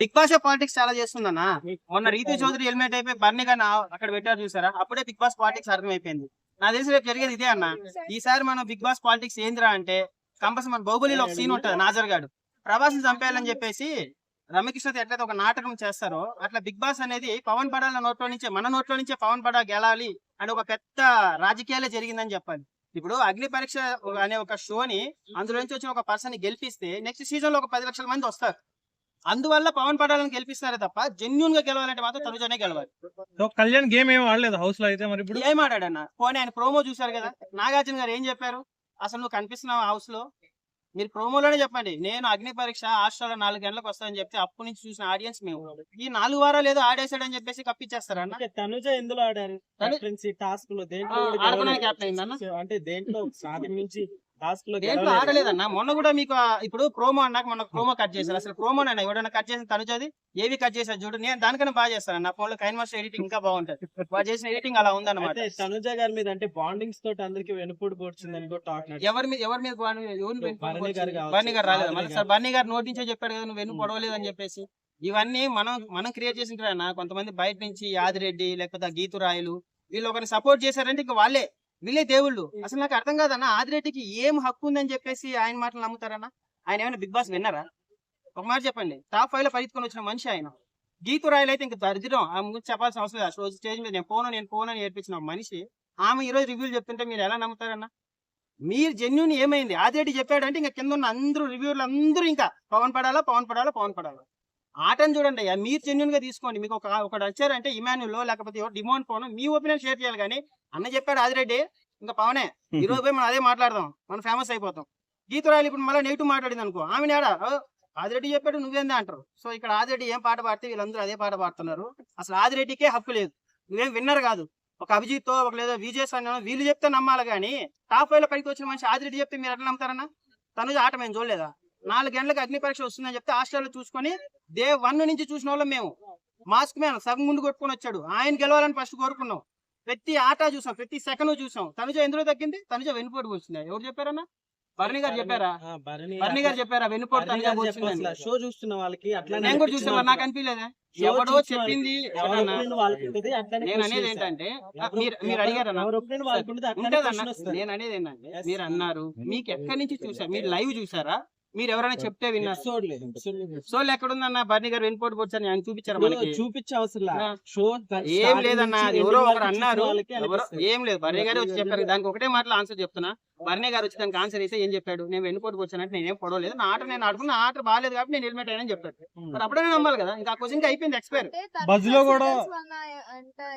Big boss politics చాలా చేస్తుందన్నా? మొన్న Ritu Chowdary helmet అయిపోయి బర్నీ ఆ- అక్కడ పెట్టారు చూసారా? అప్పుడే బిగ్ బాస్ పాలిటిక్స్ అర్థమైపోయింది. నాకు తెలిసి రేపు జరిగేది ఇదే అన్న. ఈసారి మనం బిగ్ బాస్ పాలిటిక్స్ ఏందిరా అంటే కంపల్సరీ మన బాహుబలిలో ఒక సీన్ ఉంటది నాజర్ గాడు. ప్రభాస్ చంపేయాలని చెప్పేసి రమకృష్ణతో ఎట్లయితే ఒక నాటకం చేస్తారో అట్లా బిగ్ బాస్ అనేది పవన్ పడాల నోట్లో నుంచే మన నోట్లో నుంచే పవన్ పడా గెలాలి అని ఒక పెద్ద రాజకీయాలే జరిగిందని చెప్పాలి. ఇప్పుడు అగ్ని పరీక్ష అనే ఒక షోని అందులో నుంచి వచ్చిన ఒక పర్సన్ గెలిపిస్తే నెక్స్ట్ సీజన్లో ఒక పది లక్షల మంది వస్తారు. అందువల్ల పవన్ పడాలని గెలిపిస్తారే తప్ప జెన్యున్గా గెలవాలంటే మాత్రం తనుజనే గెలవాలి. సో కళ్యాణ్ గేమ్ ఏం ఆడలేదు హౌస్లో అయితే మరి ఇప్పుడు? ఏం ఆడాడన్న? పోనీ ఆయన ప్రోమో చూసారు కదా? నాగార్జున గారు ఏం చెప్పారు? అసలు నువ్వు కనిపిస్తున్నావు హౌస్లో? మీరు ప్రోమోలోనే చెప్పండి. నేను అగ్ని పరీక్ష హాస్టల్ నాలుగు గంటలకు వస్తానని చెప్తే అప్పటి నుంచి చూసిన ఆడియన్స్ మేము. ఈ నాలుగు వారాలు ఏదో ఆడేసాడని చెప్పేసి కప్పించేస్తారన్న తనుజ ఎందులో ఆడారు? టాస్క్లో దేంట్లో అంటే దేంట్లో? నుంచి లో దేంట్లో. ఆడలేదన్న? మొన్న కూడా మీకు ఇప్పుడు ప్రోమో అన్నాక మొన్న ప్రోమో కట్ చేశారు. అసలు ప్రోమో అన్న ఎవడన్నా కట్ చేసిన తనుజది? ఏవి కట్ చేశారు చూడు. నేను దానికన్నా బాగా చేస్తాను నా ఫోన్లో కైన్ మాస్టర్ ఎడిటింగ్ ఇంకా బాగుంటది. వాడు చేసిన ఎడిటింగ్ అలా ఉందన్నమాట. తనుజ గారి మీద అంటే బాండింగ్స్ తోటి అందరికి వెనుపూడి పోడ్చిందని కూడా టాక్ ఎవరి మీద ఎవరి మీద బర్నీ? గారు రాలేదు? మళ్ళీ. సార్ బర్నీ గారు నోటి నుంచే చెప్పాడు కదా నువ్వు వెన్ను పొడవలేదు అని చెప్పేసి. ఇవన్నీ మనం మనం క్రియేట్ చేసిన కొంతమంది బయట నుంచి యాదిరెడ్డి లేకపోతే గీతురాయలు వీళ్ళు ఒకరిని సపోర్ట్ చేశారంటే ఇంకా వాళ్ళే. వీళ్ళే దేవుళ్ళు. అసలు నాకు అర్థం కాదన్న ఆదిరెడ్డికి ఏం హక్కు ఉందని చెప్పేసి ఆయన మాటలు నమ్ముతారన్న? ఆయన ఏమైనా బిగ్ బాస్ విన్నారా? ఒక మాట చెప్పండి. టాప్ ఫైవ్లో పరిగెత్తుకొని వచ్చిన మనిషి ఆయన. గీతురాయలు అయితే ఇంకా దరిద్రం. ఆమె గురించి చెప్పాల్సిన అవసరం లేదు. అసలు స్టేజ్ మీద నేను పోను నేను పోను అని నేర్పించిన ఒక మనిషి ఆమె ఈ రోజు రివ్యూలు చెప్తుంటే మీరు ఎలా నమ్ముతారన్న? మీరు జెన్యున్ ఏమైంది? ఆదిరెడ్డి చెప్పాడంటే ఇంకా కింద ఉన్న అందరూ రివ్యూలు అందరూ ఇంకా పవన్ పడాలా పవన్ పడాలా పవన్ పడాలా? ఆటని చూడండి అయ్యా. మీరు జెన్యున్గా తీసుకోండి. మీకు ఒక ఒకటి వచ్చారంటే ఇమాన్యుల్లో లేకపోతే ఎవరు డిమాండ్ పోను మీ ఒపీనియన్ షేర్ చేయాలి కానీ అన్న చెప్పాడు ఆదిరెడ్డి. ఇంకా పవనే ఈ రోజు పోయి మనం అదే మాట్లాడదాం. మనం ఫేమస్ అయిపోతాం. గీతురాయలు ఇప్పుడు మళ్ళీ నెగిటివ్ మాట్లాడింది అనుకో. ఆమె నేడా ఆదిరెడ్డి చెప్పాడు నువ్వేందా అంటారు? సో ఇక్కడ ఆదిరెడ్డి ఏం పాట పాడితే వీళ్ళందరూ అదే పాట పాడుతున్నారు. అసలు ఆదిరెడ్డికే హక్కు లేదు. నువ్వేం విన్నర్ కాదు. ఒక అభిజిత్ ఒక లేదా విజయ్ సన్న వీళ్ళు చెప్తే నమ్మాలి కానీ టాప్ ఫైవ్లో పైకి వచ్చిన మనిషి ఆదిరెడ్డి చెప్తే మీరు ఎట్లా నమ్ముతారన్నా? తనుజ ఆట మేము చూడలేదా? నాలుగు గంటలకు అగ్ని పరీక్ష వస్తుందని చెప్తే హాస్టల్లో చూసుకొని డే వన్ నుంచి చూసిన వాళ్ళం మేము. మాస్క్ మ్యాన్ సగం ముందు కొట్టుకొని వచ్చాడు. ఆయన గెలవాలని ఫస్ట్ కోరుకున్నాం. ప్రతి ఆట చూసాం. ప్రతి సెకండ్ చూసాం. తనుజ ఎందులో తగ్గింది? తనుజ వెన్నుపోటు వచ్చింది ఎవరు చెప్పారన్నా? భరణి గారు చెప్పారా? భరణి గారు చెప్పారా? వెన్నుపోటు భరణి తనుజ. షో చూస్తున్న వాళ్ళకి అట్లా నేను కూడా చూసాను నాకు అనిపించలేదా? ఎవడో చెప్పింది? నేను అనేది ఏంటంటే మీరు అడిగారన్నా ఉంటదన్న నేను అనేది ఏంటంటే. మీరు అన్నారు మీకు ఎక్కడి నుంచి చూసారు? మీరు లైవ్ చూసారా? మీరు ఎవరైనా చెప్తే విన్నారు. సో ఎక్కడ ఉందన్న బర్నీ గారు వెన్నుపోటు పొడిచారని ఆయన చూపించారు మనకి? చూపించే అవసరం. షో ఏం లేదన్న ఎవరో ఒకరు అన్నారు. ఏం లేదు బర్నీ గారు వచ్చి చెప్పారు. దానికి ఒకటే మాటలో ఆన్సర్ చెప్తున్నా. బర్నీ గారు వచ్చి దానికి ఆన్సర్ ఇస్తే ఏం చెప్పాడు? నేను వెన్నుపోటు వచ్చానంటే నేనేం పొడవలేదు. నా ఆట నేను ఆడుకున్న ఆట బాగాలేదు కాబట్టి నేను హెల్మెట్ అయ్యానని చెప్పాడు. మరి అప్పుడే నమ్మాలి కదా. ఇంకా క్వశ్చన్ అయిపోయింది ఎక్స్పైర్ Buzz లో కూడా-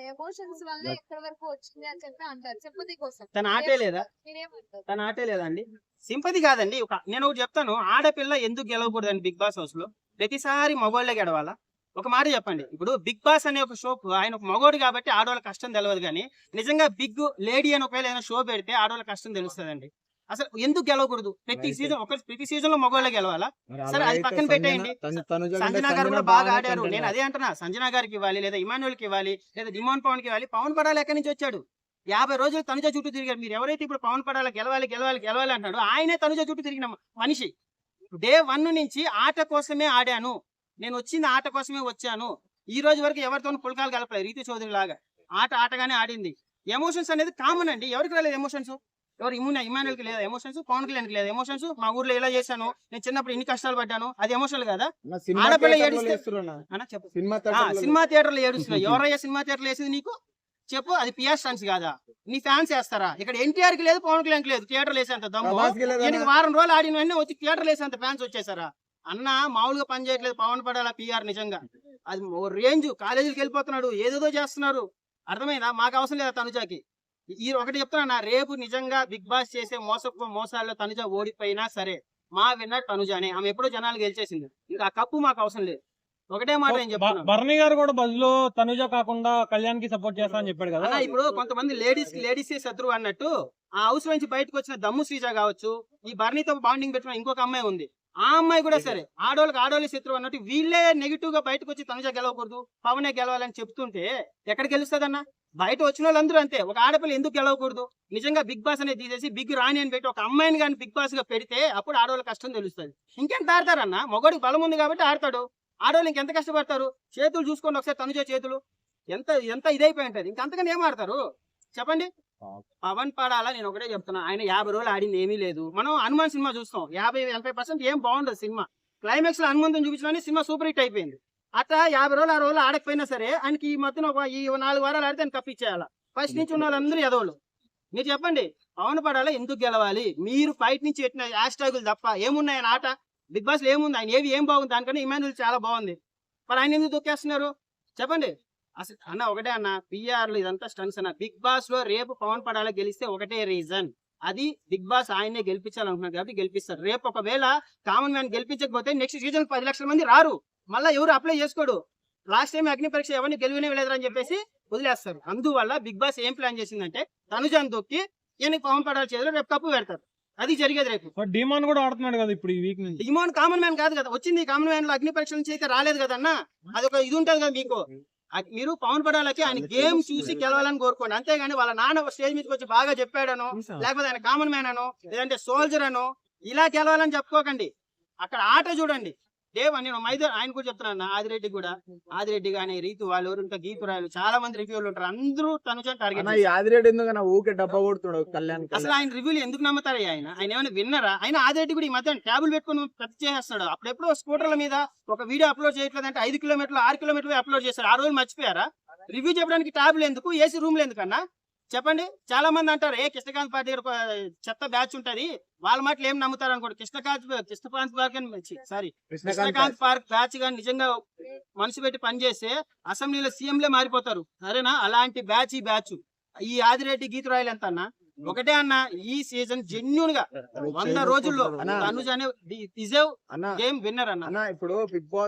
ఎమోషన్స్ వల్ల ఎక్కడి వరకు వచ్చింది అని చెప్పి అంటారు. చెప్పది కోసం. తన ఆటే లేదా? మీరేమంటారు తన ఆటే లేదండి. సింపతి కాదండి. ఒక నేను ఒకటి చెప్తాను. ఆడపిల్ల ఎందుకు గెలవకూడదండి బిగ్ బాస్ హౌస్లో ప్రతిసారి మగోళ్ళే గెలవాలా? ఒక మాట చెప్పండి. ఇప్పుడు బిగ్ బాస్ అనే ఒక షో ఆయన ఒక మగోడు కాబట్టి ఆడవాళ్ళ కష్టం తెలియదు కానీ నిజంగా బిగ్ లేడీ అని ఒకవేళ ఏదైనా షో పెడితే ఆడవాళ్ళ కష్టం తెలుస్తుందండి. అసలు ఎందుకు గెలవకూడదు? ప్రతి సీజన్ ఒక ప్రతి సీజన్లో మగోళ్ళే గెలవాలా? సరే, అది పక్కన పెట్టేయండి. సంజనా గారు కూడా బాగా ఆడారు. నేను అదే అంటున్నా. సంజనా గారికి ఇవ్వాలి లేదా ఇమానువల్కి ఇవ్వాలి లేదా డిమోన్ పవన్కి ఇవ్వాలి. పవన్ పడాలి ఎక్కడి నుంచి వచ్చాడు? యాభై రోజులు తనుజ చుట్టూ తిరిగారు. మీరు ఎవరైతే ఇప్పుడు పవన్ పడాలి గెలవాలి గెలవాలి గెలవాలి అంటాడు ఆయనే తనుజ చుట్టూ తిరిగిన మనిషి. డే వన్ నుంచి ఆట కోసమే ఆడాను. నేను వచ్చింది ఆట కోసమే వచ్చాను. ఈ రోజు వరకు ఎవరితోనూ పులకాలు కలపలేదు. రీతి చౌదరి లాగా. ఆట ఆటగానే ఆడింది. ఎమోషన్స్ అనేది కామన్ అండి. ఎవరికి రాలేదు ఎమోషన్స్? ఎవరు ఇమ్యూన్ ఇమానువల్కి లేదా ఎమోషన్స్ పవన్ కళ్యాణ్కి లేదా ఎమోషన్స్ మా ఊర్లో ఇలా చేశాను నేను చిన్నప్పుడు ఇన్ని కష్టాలు పడ్డాను అది ఎమోషనల్ కదా? ఆడపిల్ల ఏడిస్తే- సినిమా థియేటర్లో ఏడుస్తున్నావు ఎవరయ్యా సినిమా థియేటర్లో వేసింది నీకు? చెప్పు అది పిఆర్ స్టన్స్ కాదా? నీ ఫ్యాన్స్ వేస్తారా? ఇక్కడ ఎన్టీఆర్కి లేదు పవన్ కళ్యాణ్కి లేదు థియేటర్ వేసేంత దమ్ము. వారం రోజులు ఆడిన వెంటనే వచ్చి థియేటర్ వేసేంత ఫ్యాన్స్ వచ్చేసారా? అన్న మామూలుగా పని చేయట్లేదు పవన్ పడాలా పిఆర్ నిజంగా. అది ఓ రేంజ్ కాలేజీకి వెళ్ళిపోతున్నాడు ఏదేదో చేస్తున్నారు. అర్థమైందా? మాకు అవసరం లేదా తనుజాకి? ఈ ఒకటి చెప్తున్నా రేపు నిజంగా బిగ్ బాస్ చేసే మోసపు మోసాల్లో తనుజ ఓడిపోయినా సరే మా విన్నర్ తనుజానే ఆమె ఎప్పుడో జనాలు గెలిచేసింది. ఇంకా ఆ కప్పు మాకు అవసరం లేదు. ఒకటే మాట నేను చెప్తున్నా. భరణి గారు కూడా బజ్లో తనుజ కాకుండా కళ్యాణ్కి సపోర్ట్ చేస్తా అని చెప్పాడు కదా. ఇప్పుడు కొంతమంది లేడీస్ లేడీస్ శత్రువు అన్నట్టు ఆ హౌస్ నుంచి బయటకు వచ్చిన దమ్ము శ్రీజ కావచ్చు ఈ బర్నీతో బాండింగ్ పెట్టుకున్న ఇంకొక అమ్మాయి ఉంది. ఆ అమ్మాయి కూడా సరే ఆడోళ్ళకి ఆడోళ్ళ శత్రువు అన్నట్టు వీళ్ళే నెగిటివ్గా బయటకు వచ్చి తనుజ గెలవకూడదు పవనే గెలవాలని చెప్తుంటే ఎక్కడ గెలుస్తుందన్న? బయట వచ్చిన వాళ్ళందరూ అంతే. ఒక ఆడపిల్ల ఎందుకు గెలవకూడదు? నిజంగా బిగ్ బాస్ అనేది తీసేసి బిగ్ రాణి అని పెట్టి ఒక అమ్మాయిని కానీ బిగ్ బాస్గా పెడితే అప్పుడు ఆడవాళ్ళ కష్టం తెలుస్తుంది. ఇంకెంత ఆడతారన్న మొగడికి బలం ఉంది కాబట్టి ఆడతాడు. ఆడవాళ్ళు ఇంకెంత కష్టపడతారు? చేతులు చూసుకోండి ఒకసారి తనుజో చేతులు. ఎంత ఎంత ఇదైపోయి ఉంటుంది. ఇంకంతకని ఏం ఆడతారు? చెప్పండి. పవన్ పడాలా? నేను ఒకటే చెప్తున్నా. ఆయన యాభై రోజులు ఆడింది ఏమీ లేదు. మనం హనుమాన్ సినిమా చూస్తాం. యాభై ఎనభై పర్సెంట్ ఏం బాగుండదు సినిమా. క్లైమాక్స్లో హనుమంతం చూపించడానికి సినిమా సూపర్ హిట్ అయిపోయింది. అట్లా యాభై రోజులు ఆ రోజులు ఆడకపోయినా సరే ఆయనకి ఈ మధ్యన ఒక ఈ నాలుగు వారాలు ఆడితే ఆయన కప్పిచ్చేయాల ఫస్ట్ నుంచి ఉన్న వాళ్ళందరూ ఎదవలు. మీరు చెప్పండి పవన్ పడాలా ఎందుకు గెలవాలి? మీరు బయట నుంచి పెట్టిన హ్యాష్ ట్యాగులు తప్ప ఏమున్నాయి ఆయన ఆట? బిగ్ బాస్ ఏముంది? ఆయన ఏవి ఏం బాగుంది? దానికన్నా ఇమాన్యుల్ చాలా బాగుంది. మరి ఆయన ఎందుకు దొక్కేస్తున్నారు? చెప్పండి. అసలు అన్న ఒకటే అన్న పిఆర్లు ఇదంతా స్టన్స్ అన్న. బిగ్ బాస్లో రేపు పవన్ పడాలా గెలిస్తే ఒకటే రీజన్ అది బిగ్ బాస్ ఆయనే గెలిపించాలనుకున్నారు కాబట్టి గెలిపిస్తారు. రేపు ఒకవేళ కామన్ మ్యాన్ గెలిపించకపోతే నెక్స్ట్ సీజన్ పది లక్షల మంది రారు. మళ్ళీ ఎవరు అప్లై చేసుకోడు. లాస్ట్ టైం అగ్ని పరీక్ష ఎవరిని గెలువనే లేదని చెప్పేసి వదిలేస్తారు. అందువల్ల బిగ్ బాస్ ఏం ప్లాన్ చేసిందంటే తనుజాన్ తొక్కి ఈయనకి పవన్ పడాల చేతిలో రేపు కప్పు పెడతారు. అది జరిగేది రేపు. డిమాండ్ కూడా ఆడుతున్నాడు కదా ఇప్పుడు ఈ వీక్ నుంచి? డిమాండ్ కామన్ మ్యాన్ కాదు కదా. వచ్చింది కామన్ మ్యాన్లో అగ్ని పరీక్ష నుంచి అయితే రాలేదు కదన్నా అదొక ఇది ఉంటది కదా మీకు. అది మీరు పవన్ పడాలకి ఆయన గేమ్ చూసి గెలవాలని కోరుకోండి. అంతేగాని వాళ్ళ నాన్న స్టేజ్ మీదకి వచ్చి బాగా చెప్పాడనో లేకపోతే ఆయన కామన్ మ్యాన్ అనో లేదంటే సోల్జర్ అనో ఇలా గెలవాలని చెప్పుకోకండి. అక్కడ ఆట చూడండి. దేవ్ నేను మైదా ఆయన కూడా చెప్తున్నాను ఆదిరెడ్డి కూడా. ఆదిరెడ్డి కానీ రీతు వాళ్ళు ఎవరు ఇంకా గీతురాలు చాలా మంది రివ్యూలు ఉంటారు. అందరూ తను టార్గెట్ ఆదిరెడ్డి ఎందుకన్నా ఊకే డబ్బా కొడుతున్నాడు కళ్యాణ్ అసలు ఆయన రివ్యూలు ఎందుకు నమ్ముతారు ఆయన? ఆయన ఏమైనా విన్నరా? ఆయన ఆదిరెడ్డి కూడా ఈ మధ్య ట్యాబుల్ పెట్టుకుని పెద్ద చేసేస్తాడు అప్పుడెప్పుడో స్కూటర్ల మీద ఒక వీడియో అప్లోడ్ చేయట్లేదంటే ఐదు కిలోమీటర్లు ఆరు కిలోమీటర్లు అప్లోడ్ చేశారు. ఆ రోజు మర్చిపోయారా? రివ్యూ చెప్పడానికి ట్యాబులు ఎందుకు? ఏసీ రూమ్లు ఎందుకన్నా? చెప్పండి. చాలా మంది అంటారు ఏ కృష్ణకాంత్ పార్టీ చెత్త బ్యాచ్ ఉంటది. వాళ్ళ మాటలు ఏం నమ్ముతారు అనుకోండి. Krishnakanth Krishnakanth park sorry Krishnakanth park బ్యాచ్గా నిజంగా మనసు పెట్టి పనిచేస్తే అసెంబ్లీలో సీఎంలే మారిపోతారు. సరేనా? అలాంటి బ్యాచ్ ఈ బ్యాచ్. ఈ ఆదిరెడ్డి గీతురాయలు ఎంత అన్న? ఒకటే అన్న ఈ సీజన్ జెన్యున్గా వంద రోజుల్లో అన్న. తనుజ్ అనే డిజర్వ్ గేమ్ విన్నర్ అన్న. అన్న ఇప్పుడు బిగ్ బాస్